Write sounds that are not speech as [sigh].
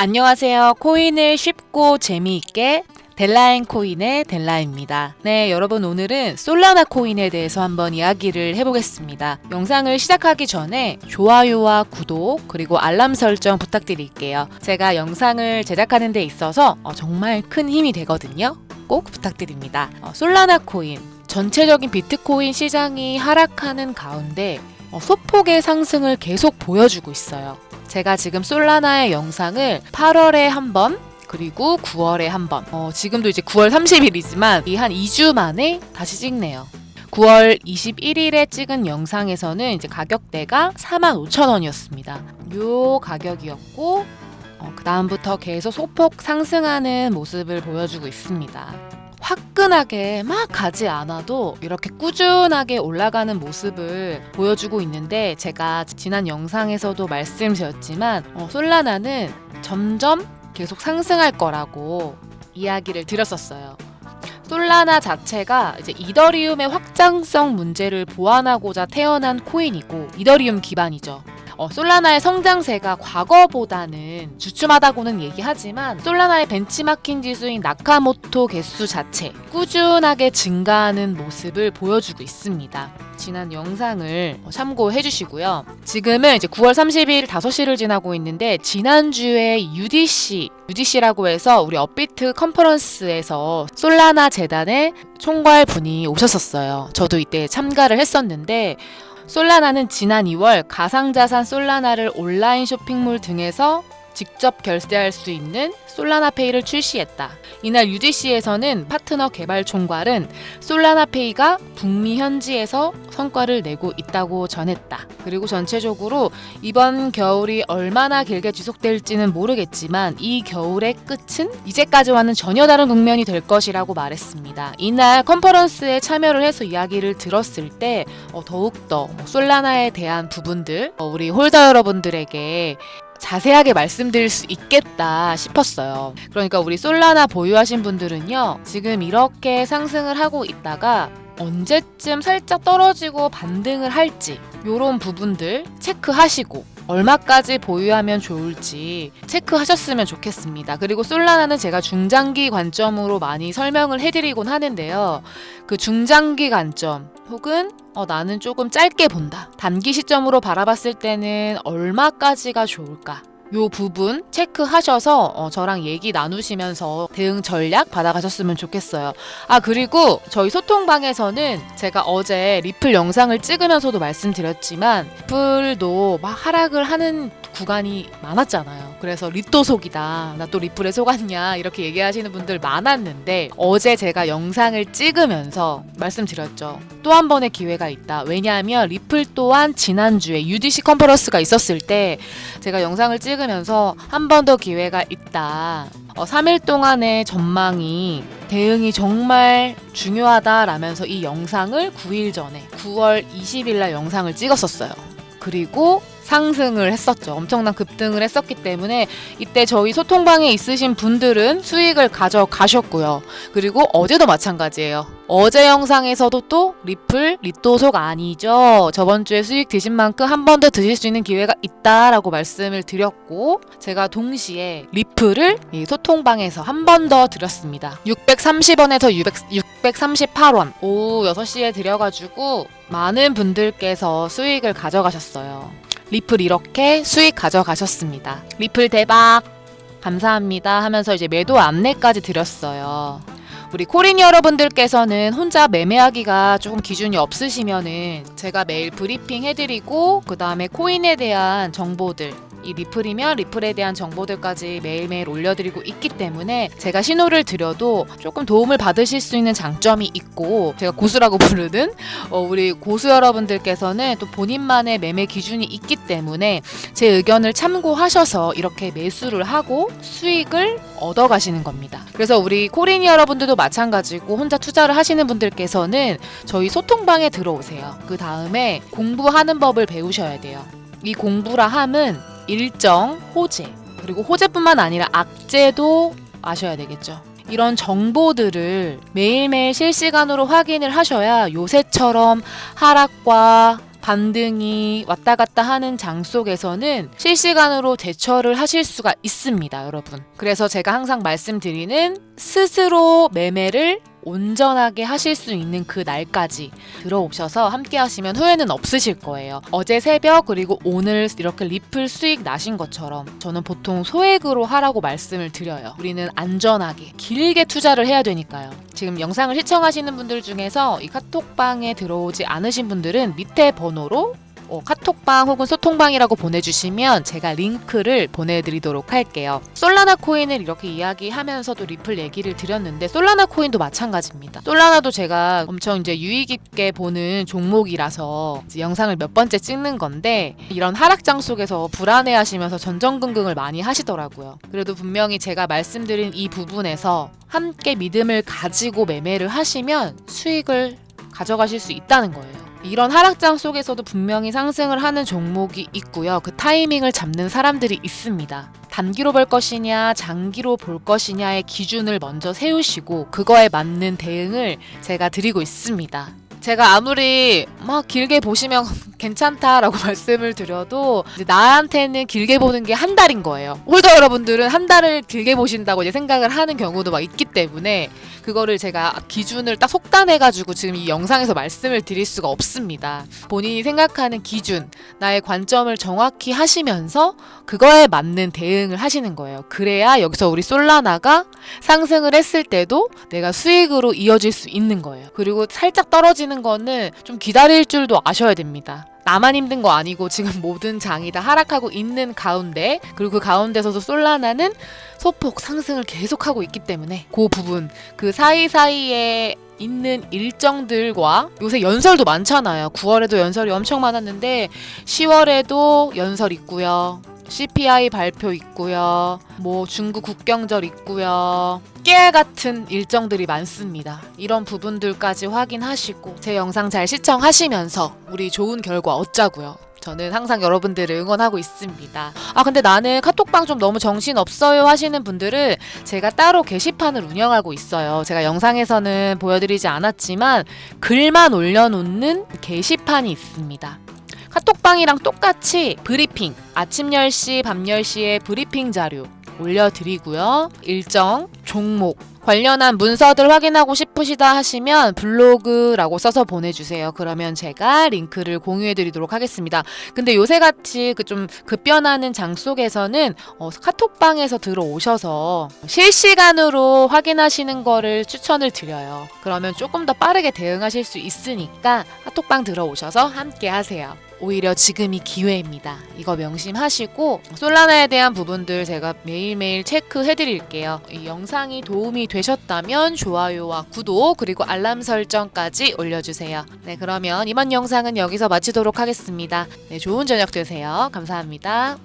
안녕하세요. 코인을 쉽고 재미있게 델라인 코인의 델라입니다. 네, 여러분 오늘은 솔라나 코인에 대해서 한번 이야기를 해보겠습니다. 영상을 시작하기 전에 좋아요와 구독 그리고 알람 설정 부탁드릴게요. 제가 영상을 제작하는 데 있어서 어, 정말 큰 힘이 되거든요. 꼭 부탁드립니다. 어, 솔라나 코인 전체적인 비트코인 시장이 하락하는 가운데 어, 소폭의 상승을 계속 보여주고 있어요. 제가 지금 솔라나의 영상을 8월에 한 번, 그리고 9월에 한 번. 어, 지금도 이제 9월 30일이지만 이 한 2주 만에 다시 찍네요. 9월 21일에 찍은 영상에서는 이제 가격대가 45,000원이었습니다. 요 가격이었고 어, 그 다음부터 계속 소폭 상승하는 모습을 보여주고 있습니다. 화끈하게 막 가지 않아도 이렇게 꾸준하게 올라가는 모습을 보여주고 있는데 제가 지난 영상에서도 말씀드렸지만 어, 솔라나는 점점 계속 상승할 거라고 이야기를 드렸었어요. 솔라나 자체가 이제 이더리움의 확장성 문제를 보완하고자 태어난 코인이고 이더리움 기반이죠. 어, 솔라나의 성장세가 과거보다는 주춤하다고는 얘기하지만 솔라나의 벤치마킹 지수인 나카모토 개수 자체 꾸준하게 증가하는 모습을 보여주고 있습니다. 지난 영상을 참고해 주시고요. 지금은 이제 9월 30일 5시를 지나고 있는데 지난주에 UDC, UDC라고 해서 우리 업비트 컨퍼런스에서 솔라나 재단의 총괄 분이 오셨었어요. 저도 이때 참가를 했었는데 솔라나는 지난 2월 가상자산 솔라나를 온라인 쇼핑몰 등에서 직접 결제할 수 있는 솔라나페이를 출시했다. 이날 UDC에서는 파트너 개발 총괄은 솔라나페이가 북미 현지에서 성과를 내고 있다고 전했다. 그리고 전체적으로 이번 겨울이 얼마나 길게 지속될지는 모르겠지만 이 겨울의 끝은 이제까지와는 전혀 다른 국면이 될 것이라고 말했습니다. 이날 컨퍼런스에 참여를 해서 이야기를 들었을 때 어, 더욱더 솔라나에 대한 부분들 어, 우리 홀더 여러분들에게 자세하게 말씀드릴 수 있겠다 싶었어요. 그러니까 우리 솔라나 보유하신 분들은요, 지금 이렇게 상승을 하고 있다가 언제쯤 살짝 떨어지고 반등을 할지, 요런 부분들 체크하시고, 얼마까지 보유하면 좋을지 체크하셨으면 좋겠습니다. 그리고 솔라나는 제가 중장기 관점으로 많이 설명을 해드리곤 하는데요. 그 중장기 관점 혹은 어, 나는 조금 짧게 본다. 단기 시점으로 바라봤을 때는 얼마까지가 좋을까? 요 부분 체크하셔서 어, 저랑 얘기 나누시면서 대응 전략 받아가셨으면 좋겠어요. 아 그리고 저희 소통방에서는 제가 어제 리플 영상을 찍으면서도 말씀드렸지만 리플도 막 하락을 하는 구간이 많았잖아요. 그래서 리또 속이다. 나 또 리플에 속았냐. 이렇게 얘기하시는 분들 많았는데 어제 제가 영상을 찍으면서 말씀드렸죠. 또 한 번의 기회가 있다. 왜냐하면 리플 또한 지난주에 UDC 컨퍼런스가 있었을 때 제가 영상을 찍으면서 한 번 더 기회가 있다. 어, 3일 동안의 전망이 대응이 정말 중요하다라면서 이 영상을 9일 전에 9월 20일 날 영상을 찍었었어요. 그리고 상승을 했었죠. 엄청난 급등을 했었기 때문에 이때 저희 소통방에 있으신 분들은 수익을 가져가셨고요. 그리고 어제도 마찬가지예요. 어제 영상에서도 또 리플, 리또속 아니죠. 저번 주에 수익 드신 만큼 한 번 더 드실 수 있는 기회가 있다라고 말씀을 드렸고 제가 동시에 리플을 이 소통방에서 한 번 더 드렸습니다. 630원에서 600, 638원 오후 6시에 드려가지고 많은 분들께서 수익을 가져가셨어요. 리플 이렇게 수익 가져가셨습니다. 리플 대박! 감사합니다 하면서 이제 매도 안내까지 드렸어요. 우리 코린 여러분들께서는 혼자 매매하기가 조금 기준이 없으시면은 제가 매일 브리핑 해드리고 그 다음에 코인에 대한 정보들 이 리플이면 리플에 대한 정보들까지 매일매일 올려드리고 있기 때문에 제가 신호를 드려도 조금 도움을 받으실 수 있는 장점이 있고 제가 고수라고 [laughs] 부르는 어, 우리 고수 여러분들께서는 또 본인만의 매매 기준이 있기 때문에 제 의견을 참고하셔서 이렇게 매수를 하고 수익을 얻어 가시는 겁니다. 그래서 우리 코린 여러분들도 마찬가지고 혼자 투자를 하시는 분들께서는 저희 소통방에 들어오세요. 그 다음에 공부하는 법을 배우셔야 돼요. 이 공부라 함은 일정, 호재, 그리고 호재뿐만 아니라 악재도 아셔야 되겠죠. 이런 정보들을 매일매일 실시간으로 확인을 하셔야 요새처럼 하락과 반등이 왔다 갔다 하는 장 속에서는 실시간으로 대처를 하실 수가 있습니다, 여러분. 그래서 제가 항상 말씀드리는 스스로 매매를 온전하게 하실 수 있는 그 날까지 들어오셔서 함께 하시면 후회는 없으실 거예요. 어제 새벽 그리고 오늘 이렇게 리플 수익 나신 것처럼 저는 보통 소액으로 하라고 말씀을 드려요. 우리는 안전하게 길게 투자를 해야 되니까요. 지금 영상을 시청하시는 분들 중에서 이 카톡방에 들어오지 않으신 분들은 밑에 번호로 어, 카톡방 혹은 소통방이라고 보내주시면 제가 링크를 보내드리도록 할게요. 솔라나 코인을 이렇게 이야기하면서도 리플 얘기를 드렸는데 솔라나 코인도 마찬가지입니다. 솔라나도 제가 엄청 이제 유의 깊게 보는 종목이라서 영상을 몇 번째 찍는 건데 이런 하락장 속에서 불안해하시면서 전전긍긍을 많이 하시더라고요. 그래도 분명히 제가 말씀드린 이 부분에서 함께 믿음을 가지고 매매를 하시면 수익을 가져가실 수 있다는 거예요. 이런 하락장 속에서도 분명히 상승을 하는 종목이 있고요. 그 타이밍을 잡는 사람들이 있습니다. 단기로 볼 것이냐, 장기로 볼 것이냐의 기준을 먼저 세우시고 그거에 맞는 대응을 제가 드리고 있습니다. 제가 아무리 막 길게 보시면 [laughs] 괜찮다라고 [laughs] 말씀을 드려도 나한테는 길게 보는 게 한 달인 거예요. 홀더 여러분들은 한 달을 길게 보신다고 이제 생각을 하는 경우도 막 있기 때문에 그거를 제가 기준을 딱 속단해가지고 지금 이 영상에서 말씀을 드릴 수가 없습니다. 본인이 생각하는 기준, 나의 관점을 정확히 하시면서 그거에 맞는 대응을 하시는 거예요. 그래야 여기서 우리 솔라나가 상승을 했을 때도 내가 수익으로 이어질 수 있는 거예요. 그리고 살짝 떨어지는 거는 좀 기다릴 줄도 아셔야 됩니다. 나만 힘든 거 아니고 지금 [laughs] 모든 장이 다 하락하고 있는 가운데 그리고 그 가운데서도 솔라나는 소폭 상승을 계속하고 있기 때문에 그 부분 그 사이사이에 있는 일정들과 요새 연설도 많잖아요. 9월에도 연설이 엄청 많았는데 10월에도 연설 있고요. CPI 발표 있고요. 뭐 중국 국경절 있고요. 깨 같은 일정들이 많습니다. 이런 부분들까지 확인하시고 제 영상 잘 시청하시면서 우리 좋은 결과 얻자고요. 저는 항상 여러분들을 응원하고 있습니다. 아 근데 나는 카톡방 좀 너무 정신 없어요 하시는 분들은 제가 따로 게시판을 운영하고 있어요. 제가 영상에서는 보여드리지 않았지만 글만 올려놓는 게시판이 있습니다. 카톡방이랑 똑같이 브리핑, 아침 10시, 밤 10시에 브리핑 자료 올려드리고요. 일정, 종목, 관련한 문서들 확인하고 싶으시다 하시면 블로그라고 써서 보내주세요. 그러면 제가 링크를 공유해드리도록 하겠습니다. 근데 요새같이 그 좀 급변하는 장 속에서는 어, 카톡방에서 들어오셔서 실시간으로 확인하시는 거를 추천을 드려요. 그러면 조금 더 빠르게 대응하실 수 있으니까 카톡방 들어오셔서 함께 하세요. 오히려 지금이 기회입니다. 이거 명심하시고 솔라나에 대한 부분들 제가 매일매일 체크해 드릴게요. 이 영상이 도움이 되셨다면 좋아요와 구독 그리고 알람 설정까지 올려주세요. 네, 그러면 이번 영상은 여기서 마치도록 하겠습니다. 네, 좋은 저녁 되세요. 감사합니다.